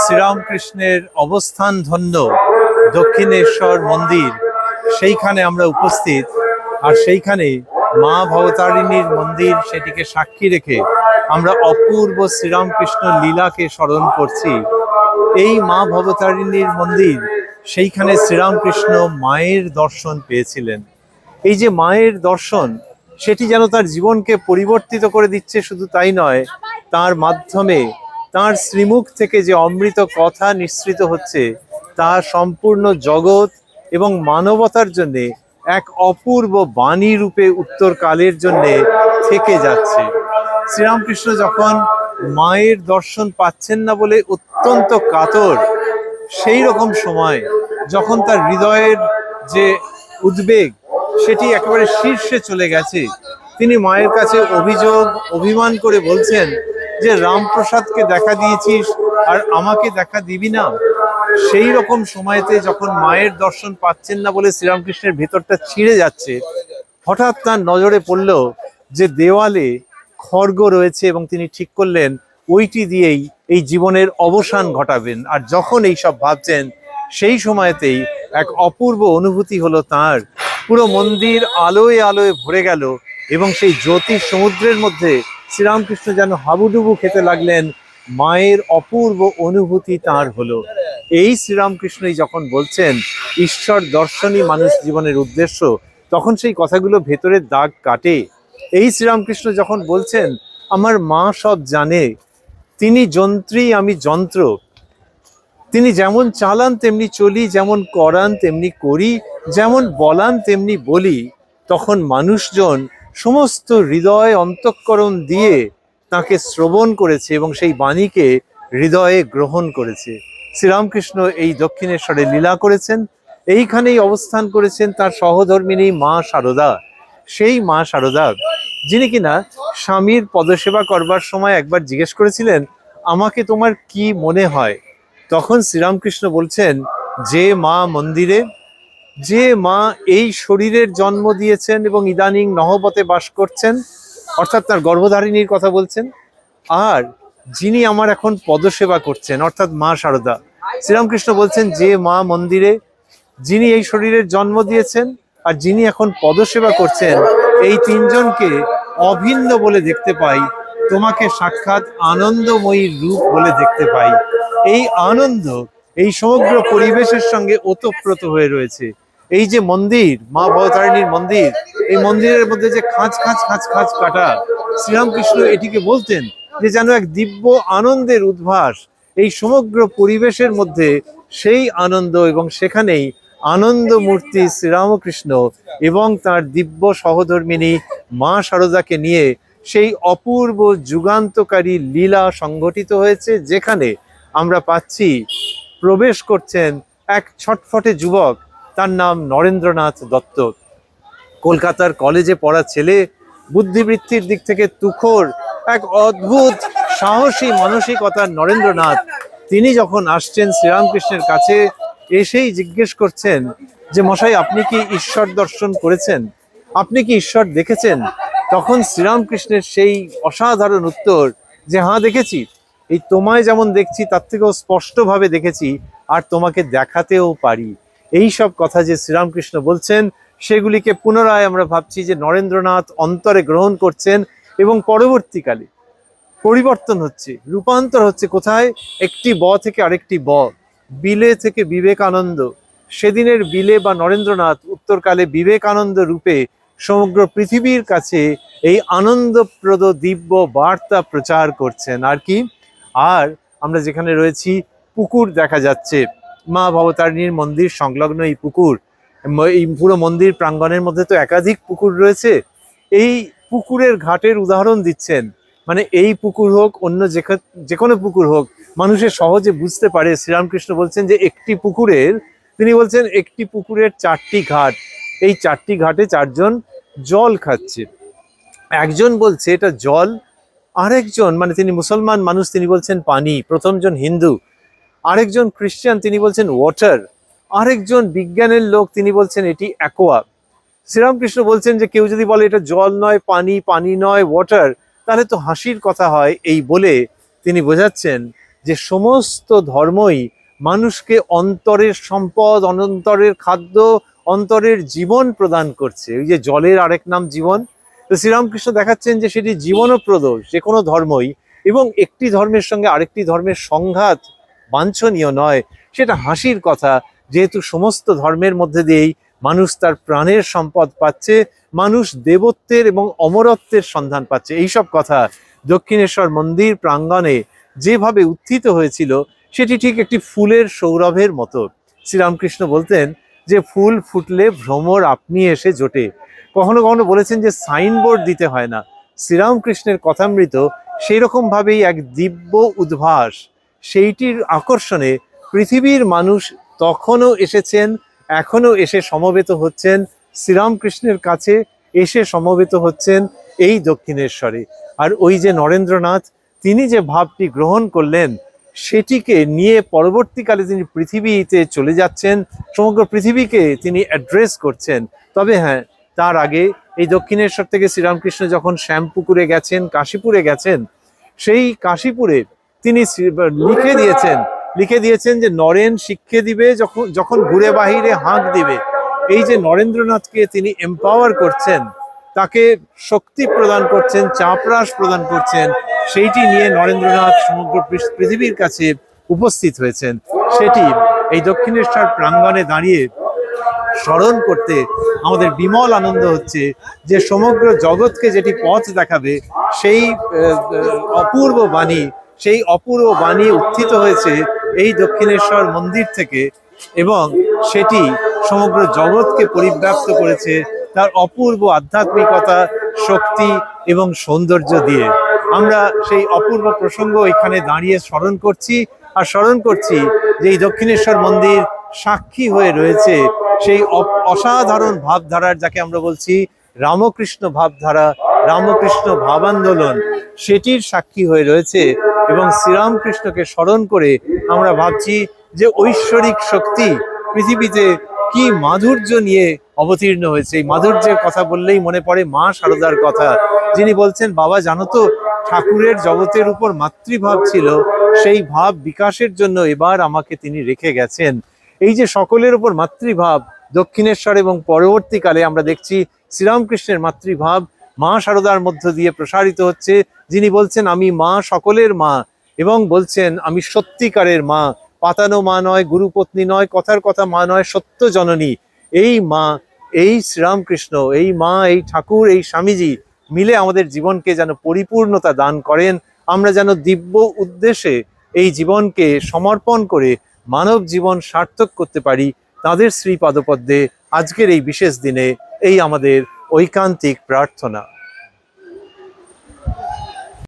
শ্রীরামকৃষ্ণের অবস্থান ধন্য দক্ষিণেশ্বর মন্দির। সেইখানে আমরা উপস্থিত আর সেইখানে মা ভবতারিণীর মন্দির সেটিকে সাক্ষী রেখে আমরা অপূর্ব শ্রীরামকৃষ্ণ লীলাকে স্মরণ করছি। এই মা ভবতারিণীর মন্দির, সেইখানে শ্রীরামকৃষ্ণ মায়ের দর্শন পেয়েছিলেন। এই যে মায়ের দর্শন, সেটি যেন তার জীবনকে পরিবর্তিত করে দিচ্ছে শুধু তাই নয়, তার মাধ্যমে তার শ্রীমুখ থেকে যে অমৃত কথা নিঃসৃত হচ্ছে, তা সম্পূর্ণ জগৎ এবং মানবতার জন্য এক অপূর্ব বাণী রূপে উত্তরকালের জন্য থেকে যাচ্ছে। শ্রীরামকৃষ্ণ যখন মায়ের দর্শন পাচ্ছেন না বলে অত্যন্ত কাতর, সেই রকম সময় যখন তার হৃদয়ের যে উদ্বেগ, সেটি একেবারে শীর্ষে চলে গেছে। তিনি মায়ের কাছে অভিযোগ, অভিমান করে বলছেন যে রামপ্রসাদকে দেখা দিয়েছিস আর আমাকে দেখা দিবি না। সেই রকম সময়তে যখন মায়ের দর্শন পাচ্ছেন না বলে শ্রীরামকৃষ্ণের ভেতরটা ছিঁড়ে যাচ্ছে, হঠাৎ তার নজরে পড়ল যে দেওয়ালে খড়গ রয়েছে এবং তিনি ঠিক করলেন, ওইটি দিয়েই এই জীবনের অবসান ঘটাবেন। আর যখন এই সব ভাবছেন, সেই সময়তেই এক অপূর্ব অনুভূতি হলো তার। পুরো মন্দির আলোয় আলোয় ভরে গেল এবং সেই জ্যোতি সমুদ্রের মধ্যে শ্রীরামকৃষ্ণ যেন হাবুডুবু খেতে লাগলেন, মায়ের অপূর্ব অনুভূতি তার হলো। এই শ্রীরামকৃষ্ণই যখন বলছেন, ঈশ্বর দর্শনই মানুষ জীবনের উদ্দেশ্য, তখন সেই কথাগুলো ভেতরের দাগ কাটে। এই শ্রীরামকৃষ্ণ যখন বলছেন, আমার মা সব জানে, তিনি যন্ত্রী, আমি যন্ত্র। তিনি যেমন চালান, তেমনি চলি, যেমন করান, তেমনি করি, যেমন বলান, তেমনি বলি। তখন মানুষজন সমস্ত হৃদয় অন্তঃকরণ দিয়ে তাকে শ্রবণ করেছে এবং সেই বাণীকে হৃদয়ে গ্রহণ করেছে। শ্রীরামকৃষ্ণ এই দক্ষিণেশ্বরে লীলা করেছেন, এইখানেই অবস্থান করেছেন তার সহধর্মিনী মা সারদা। সেই মা সারদা, যিনি কিনা স্বামীর পদসেবা করবার সময় একবার জিজ্ঞেস করেছিলেন, আমাকে তোমার কি মনে হয়? তখন শ্রীরামকৃষ্ণ বলছেন, যে মা মন্দিরে যে মা এই শরীরের জন্ম দিয়েছেন এবং ইদানিং নহবতে বাস করছেন, অর্থাৎ তার গর্ভধারিণীর কথা বলছেন, আর যিনি আমার এখন পদসেবা করছেন, অর্থাৎ মা সারদা। শ্রীরামকৃষ্ণ বলছেন, যে মা মন্দিরে যিনি এই শরীরের জন্ম দিয়েছেন আর যিনি এখন পদসেবা করছেন, এই তিনজনকে অভিন্ন বলে দেখতে পাই, তোমাকে সাক্ষাৎ আনন্দময়ী রূপ বলে দেখতে পাই। এই আনন্দ এই সমগ্র পরিবেশের সঙ্গে ওতপ্রোত হয়ে রয়েছে। এই যে মন্দির, মা ভবতারিণীর মন্দির, এই মন্দিরের মধ্যে যে খাঁচ খাঁচ খাঁচ খাঁচ কাটা, শ্রীরামকৃষ্ণ এটিকে বলতেন যে যেন এক দিব্য আনন্দের উদ্ভাস এই সমগ্র পরিবেশের মধ্যে সেই আনন্দ এবং সেখানেই আনন্দ মূর্তি শ্রীরামকৃষ্ণ এবং তার দিব্য সহধর্মিনী মা সারদাকে নিয়ে সেই অপূর্ব যুগান্তকারী লীলা সংগঠিত হয়েছে, যেখানে আমরা পাচ্ছি প্রবেশ করছেন এক ছটফটে যুবক। তার নাম নরেন্দ্রনাথ দত্ত। কলকাতার কলেজে পড়া ছেলে বুদ্ধিবৃত্তির দিক থেকে তুখোর, এক অদ্ভুত সাহসী মানসিকতার নরেন্দ্রনাথ। তিনি যখন আসছেন শ্রীরামকৃষ্ণের কাছে, এসেই জিজ্ঞেস করছেন যে, মশাই, আপনি কি ঈশ্বর দর্শন করেছেন? আপনি কি ঈশ্বর দেখেছেন? তখন শ্রীরামকৃষ্ণের সেই অসাধারণ উত্তর যে হ্যাঁ দেখেছি। এই তোমায় যেমন দেখছি, তার থেকেও স্পষ্টভাবে দেখেছি, আর তোমাকে দেখাতেও পারি। এই সব কথা যে শ্রীরামকৃষ্ণ বলছেন, সেগুলিকে পুনরায় আমরা ভাবছি যে নরেন্দ্রনাথ অন্তরে গ্রহণ করছেন এবং পরবর্তীকালে পরিবর্তন হচ্ছে, রূপান্তর হচ্ছে কোথায়? একটি ব থেকে আরেকটি ব। বিলে থেকে বিবেকানন্দ। সেদিনের বিলে বা নরেন্দ্রনাথ উত্তরকালে বিবেকানন্দ রূপে সমগ্র পৃথিবীর কাছে এই আনন্দপ্রদ দিব্য বার্তা প্রচার করছেন। আর কি? আর আমরা যেখানে রয়েছি, পুকুর দেখা যাচ্ছে। মা ভবতারিণীর মন্দির সংলগ্ন এই পুকুর। এই পুরো মন্দির প্রাঙ্গণের মধ্যে তো একাধিক পুকুর রয়েছে। এই পুকুরের ঘাটের উদাহরণ দিচ্ছেন। মানে এই পুকুর হোক, অন্য যে কোনো পুকুর হোক মানুষের সহজে বুঝতে পারে। শ্রীরামকৃষ্ণ বলছেন যে একটি পুকুরের, তিনি বলছেন একটি পুকুরের চারটি ঘাট। এই চারটি ঘাটে চারজন জল খাচ্ছে। একজন বলছে, এটা জল আরেকজন মানে তিনি মুসলমান মানুষ, তিনি বলছেন পানি প্রথমজন হিন্দু, আরেকজন খ্রিস্টান, তিনি বলছেন ওয়াটার, আরেকজন বিজ্ঞানের লোক, তিনি বলছেন এটি অ্যাকোয়া। শ্রীরামকৃষ্ণ বলছেন যে কেউ যদি বলে এটা জল নয়, পানি পানি নয়, ওয়াটার, তাহলে তো হাসির কথা হয় এই বলে তিনি বোঝাচ্ছেন যে সমস্ত ধর্মই মানুষকে অন্তরের সম্পদ, অনন্তরের খাদ্য, অন্তরের জীবন প্রদান করছে। ওই যে জলের আরেক নাম জীবন তো শ্রীরামকৃষ্ণ দেখাচ্ছেন যে সেটি জীবনপ্রদ, যে কোনো ধর্মই, এবং একটি ধর্মের সঙ্গে আরেকটি ধর্মের সংঘাত বাঞ্ছনীয় নয়। সেটা হাসির কথা, যেহেতু সমস্ত ধর্মের মধ্যে দিয়েই মানুষ তার প্রাণের সম্পদ পাচ্ছে, মানুষ দেবত্বের এবং অমরত্বের সন্ধান পাচ্ছে। এইসব কথা দক্ষিণেশ্বর মন্দির প্রাঙ্গণে যেভাবে উত্থিত হয়েছিল, সেটি ঠিক একটি ফুলের সৌরভের মতো। শ্রীরামকৃষ্ণ বলতেন যে, ফুল ফুটলে ভ্রমর আপনি এসে জোটে। কখনো কখনো বলেছেন যে সাইনবোর্ড দিতে হয় না। শ্রীরামকৃষ্ণের কথামৃত সেই রকম ভাবেই এক দিব্য উদ্ভাস। সেইটির আকর্ষণে পৃথিবীর মানুষ তখনও এসেছেন এখনও এসে সমবেত হচ্ছেন, শ্রীরামকৃষ্ণের কাছে এসে সমবেত হচ্ছেন এই দক্ষিণেশ্বরে। আর ওই যে নরেন্দ্রনাথ, তিনি যে ভাবটি গ্রহণ করলেন, সেটিকে নিয়ে পরবর্তীকালে তিনি পৃথিবীতে চলে যাচ্ছেন, সমগ্র পৃথিবীকে তিনি অ্যাড্রেস করছেন। তবে হ্যাঁ তার আগে এই দক্ষিণেশ্বর থেকে শ্রীরামকৃষ্ণ যখন শ্যামপুকুরে গেছেন, কাশীপুরে গেছেন, সেই কাশীপুরে তিনি লিখে দিয়েছেন লিখে দিয়েছেন যে নরেন শিক্ষে দিবে যখন যখন ঘুরে বাহিরে হাঁক দিবে। এই যে নরেন্দ্রনাথকে তিনি এম্পাওয়ার করছেন, তাকে শক্তি প্রদান করছেন চাপরাস প্রদান করছেন, সেইটি নিয়ে নরেন্দ্রনাথ সমগ্র পৃথিবীর কাছে উপস্থিত হয়েছেন। সেটি এই দক্ষিণেশ্বর প্রাঙ্গণে দাঁড়িয়ে স্মরণ করতে আমাদের বিমল আনন্দ হচ্ছে যে সমগ্র জগৎকে যেটি পথ দেখাবে, সেই অপূর্ব বাণী, সেই অপূর্ব বাণী উত্থিত হয়েছে এই দক্ষিণেশ্বর মন্দির থেকে এবং সেটি সমগ্র জগৎকে পরিব্যাপ্ত করেছে তার অপূর্ব আধ্যাত্মিকতা, শক্তি এবং সৌন্দর্য দিয়ে। আমরা সেই অপূর্ব প্রসঙ্গ এখানে দাঁড়িয়ে স্মরণ করছি, আর স্মরণ করছি যে এই দক্ষিণেশ্বর মন্দির সাক্ষী হয়ে রয়েছে সেই অসাধারণ ভাবধারার যাকে আমরা বলছি রামকৃষ্ণ ভাবধারা, রামকৃষ্ণ ভাবান্দোলন, সেটির সাক্ষী হয়ে রয়েছে এবং শ্রীরামকৃষ্ণকে স্মরণ করে আমরা ভাবছি যে ঐশ্বরিক শক্তি পৃথিবীতে কি মাধুর্য নিয়ে অবতীর্ণ হয়েছে। এই মাধুর্যের কথা বললেই মনে পড়ে মা সারদার কথা। যিনি বলছেন, বাবা, জানো তো, ঠাকুরের জগতের উপর মাতৃভাব ছিল, সেই ভাব বিকাশের জন্য এবার আমাকে তিনি রেখে গেছেন। এই যে সকলের উপর মাতৃভাব, দক্ষিণেশ্বর এবং পরবর্তীকালে আমরা দেখছি শ্রীরামকৃষ্ণের মাতৃভাব মা শারদার মধ্য দিয়ে প্রসারিত হচ্ছে। যিনি বলছেন, আমি মা সকলের মা এবং বলছেন, আমি সত্যিকারের মা। পাতানো মা নয়, গুরুপত্নী নয়, কথার কথা মা নয়, সত্য জননী। এই মা, এই শ্রীরামকৃষ্ণ, এই মা, এই ঠাকুর, এই স্বামীজি মিলে আমাদের জীবনকে যেন পরিপূর্ণতা দান করেন। আমরা যেন দিব্য উদ্দেশ্যে এই জীবনকে সমর্পণ করে মানব জীবন সার্থক করতে পারি তাদের শ্রী পাদপদ্মে আজকের এই বিশেষ দিনে এই আমাদের ঐকান্তিক প্রার্থনা।